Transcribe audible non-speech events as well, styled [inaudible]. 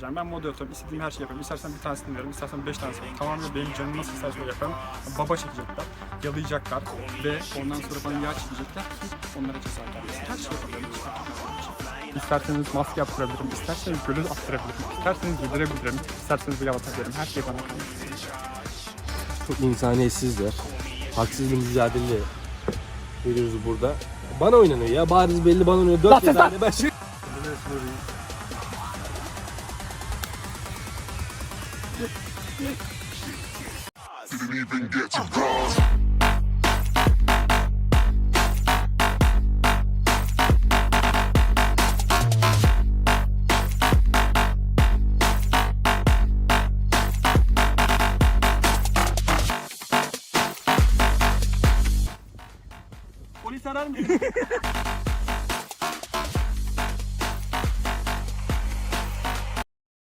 Yani ben moderatörüm, istediğim her şeyi yaparım. İstersen bir tanesini veririm, istersen beş tanesini veririm. Tamamen benim canım nasıl isterse öyle yaparım. Baba çekecekler, yalayacaklar ve ondan sonra bana yağ çekecekler ki onlara ceza gelmesin. Her şey yapabilirim. İsterseniz maske yaptırabilirim, isterseniz gölü attırabilirim, isterseniz yedirebilirim, isterseniz yalatabilirim. Her şey bana kalmış. Çok insaniyetsizler. Haksız bir mücadele veriyoruz burada. Bana oynanıyor ya. Bariz belli bana oynanıyor. Dört kez ben şey... Polis arar mısın? [laughs]